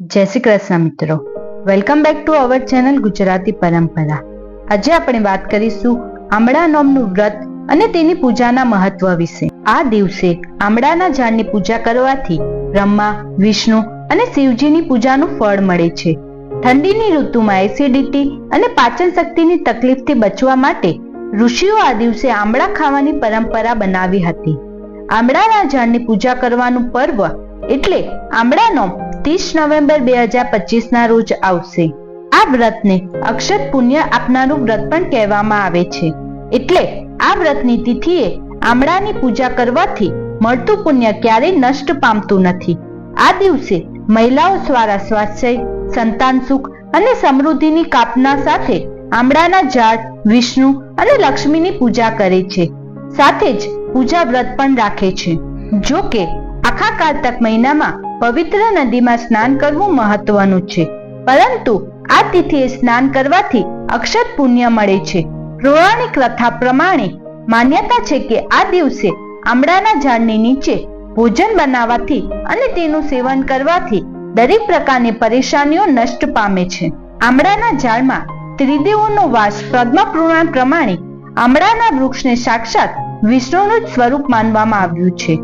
જય શ્રી કૃષ્ણ મિત્રો. Welcome back to our channel Gujarati Parampara. આજે આપણે વાત કરીશું આમળા નોમનું વ્રત અને તેની પૂજાના મહત્વ વિશે. આ દિવસે આમળાના ઝાડની પૂજા કરવાથી બ્રહ્મા, વિષ્ણુ અને શિવજીની પૂજાનું ફળ મળે છે. ઠંડીની ઋતુમાં એસિડિટી અને પાચન શક્તિની તકલીફથી બચવા માટે ઋષિઓ આ દિવસે આમળા ખાવાની પરંપરા બનાવી હતી. આમળાના ઝાડની પૂજા કરવાનું પર્વ એટલે આમળા નોમ ત્રીસ નવેમ્બર બે હજાર પચીસ ના રોજ આવશે. આ વ્રતને અક્ષત પુણ્ય આપનારું વ્રત પણ કહેવામાં આવે છે. એટલે આ વ્રતની તિથિએ આમળાની પૂજા કરવાથી મળતું પુણ્ય ક્યારેય નષ્ટ પામતું નથી. આ દિવસે મહિલાઓ દ્વારા સ્વાસ્થ્ય સંતાન સુખ અને સમૃદ્ધિની કાપના સાથે આમળાના ઝાડ, વિષ્ણુ અને લક્ષ્મીની પૂજા કરે છે. સાથે જ પૂજા વ્રત પણ રાખે છે. જો કે આખા કારતક મહિનામાં પવિત્ર નદીમાં સ્નાન કરવું મહત્વનું છે. પરંતુ આ તિથિએ સ્નાન કરવાથી અક્ષત પુણ્ય મળે છે. પૌરાણિક કથા પ્રમાણે માન્યતા છે કે આ દિવસે આમળાના ઝાડની નીચે ભોજન બનાવવાથી અને તેનું સેવન કરવાથી દરેક પ્રકારની પરેશાનીઓ નષ્ટ પામે છે. આમળાના ઝાડમાં ત્રિદેવોનો વાસ પદ્મ પુરાણ પ્રમાણે આમળાના વૃક્ષને સાક્ષાત વિષ્ણુનું જ સ્વરૂપ માનવામાં આવ્યું છે.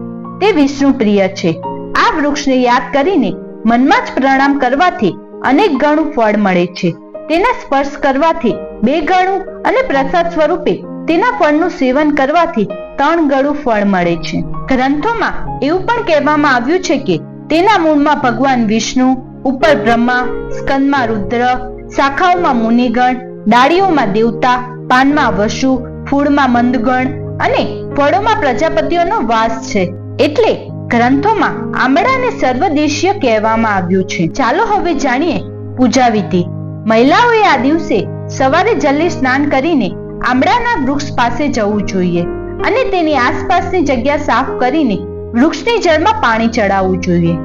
તે વિષ્ણુ પ્રિય છે? આ વૃક્ષને યાદ કરીને મનમાં જ પ્રણામ કરવાથી અનેક ગણું ફળ મળે છે. તેના સ્પર્શ કરવાથી બે ગણું અને પ્રસાદ સ્વરૂપે તેના ફળનું સેવન કરવાથી ત્રણ ગણું ફળ મળે છે. ગ્રંથોમાં એવું પણ કહેવામાં આવ્યું છે કે તેના મૂળમાં ભગવાન વિષ્ણુ, ઉપર બ્રહ્મા, સ્કંદમાં રુદ્ર, શાખાઓમાં મુનિગણ, ડાળીઓમાં દેવતા, પાનમાં વસુ, ફૂળમાં મંદગણ અને ફળોમાં પ્રજાપતિઓનો વાસ છે. એટલે ગ્રંથોમાં આંબળાને સર્વદેશીય કહેવામાં આવ્યું છે. ચાલો હવે જાણીએ પૂજા વિધિ. મહિલાઓએ આ દિવસે સવારે જલ્દી સ્નાન કરીને આંબળાના વૃક્ષ પાસે જવું જોઈએ અને તેની આસપાસની જગ્યા સાફ કરીને વૃક્ષની જળમાં પાણી ચડાવવું જોઈએ.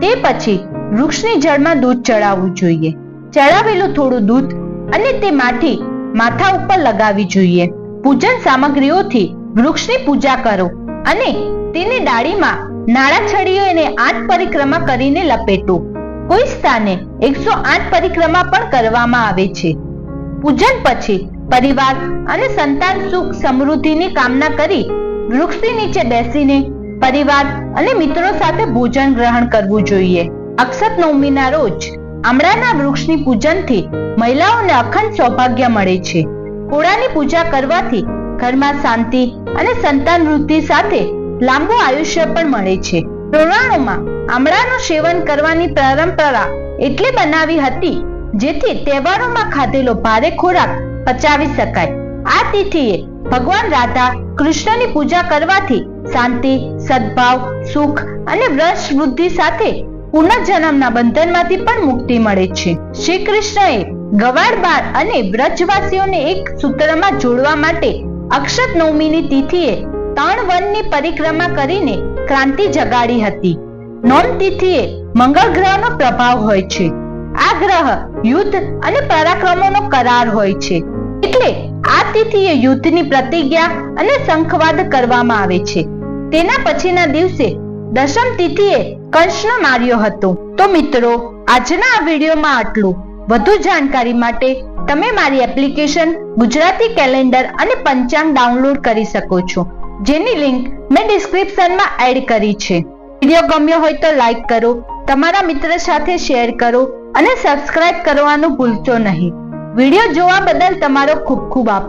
તે પછી વૃક્ષની જળમાં દૂધ ચડાવવું જોઈએ. ચડાવેલું થોડું દૂધ અને તે માઠી માથા ઉપર લગાવવી જોઈએ. પૂજન સામગ્રીઓથી વૃક્ષની પૂજા કરો અને તેની ડાળીમાં નાળા છડીઓ એને આઠ પરિક્રમા કરીને લપેટું. કોઈ સ્થાને એકસો આઠ પરિક્રમા પણ કરવામાં આવે છે. પૂજન પછી પરિવાર અને સંતાન સુખ સમૃદ્ધિની કામના કરી વૃક્ષની નીચે બેસીને પરિવાર અને મિત્રો સાથે ભોજન ગ્રહણ કરવું જોઈએ. અક્ષત નવમીના રોજ આમળાના વૃક્ષની પૂજનથી મહિલાઓને અખંડ સૌભાગ્ય મળે છે. કોળાની પૂજા કરવાથી ઘરમાં શાંતિ અને સંતાન વૃદ્ધિ સાથે લાંબુ આયુષ્ય પણ મળે છે. પુરાણોમાં આમળાનું સેવન કરવાની પરંપરા એટલે બનાવી હતી, જેથી તહેવારોમાં ખાધેલો ભારે ખોરાક પચાવી શકાય. આ તિથિએ ભગવાન રાધા કૃષ્ણની પૂજા કરવાથી શાંતિ, સદભાવ, સુખ અને વંશ વૃદ્ધિ સાથે પુનર્જન્મના બંધનમાંથી પણ મુક્તિ મળે છે. શ્રી કૃષ્ણએ ગવાડ બાર અને વ્રજવાસીઓને એક સૂત્રમાં જોડવા માટે અક્ષત નવમીની તિથિએ ત્રણ વનની પરિક્રમા કરીને ક્રાંતિ જગાડી હતી. નોમ મંગળ ગ્રહનો પ્રભાવ હોય છે. આ ગ્રહ યુદ્ધ અને પરાક્રમોનો કરાર હોય છે. એટલે આ તિથિએ યુદ્ધની પ્રતિજ્ઞા અને સંખવાદ કરવામાં આવે છે. તેના પછીના દિવસે દશમ તિથિએ કંસનો માર્યો હતો. તો મિત્રો, આજના આ વિડીયોમાં આટલું. વધુ જાણકારી માટે તમે મારી એપ્લિકેશન ગુજરાતી કેલેન્ડર અને પંચાંગ ડાઉનલોડ કરી શકો છો. જેની લિંક મેં ડિસ્ક્રિપ્શનમાં એડ કરી છે. વીડિયો ગમ્યો હોય તો લાઈક કરો, તમારા મિત્ર સાથે શેર કરો અને સબસ્ક્રાઇબ કરવાનું ભૂલશો નહીં. વીડિયો જોવા બદલ તમારો ખૂબ ખૂબ આભાર.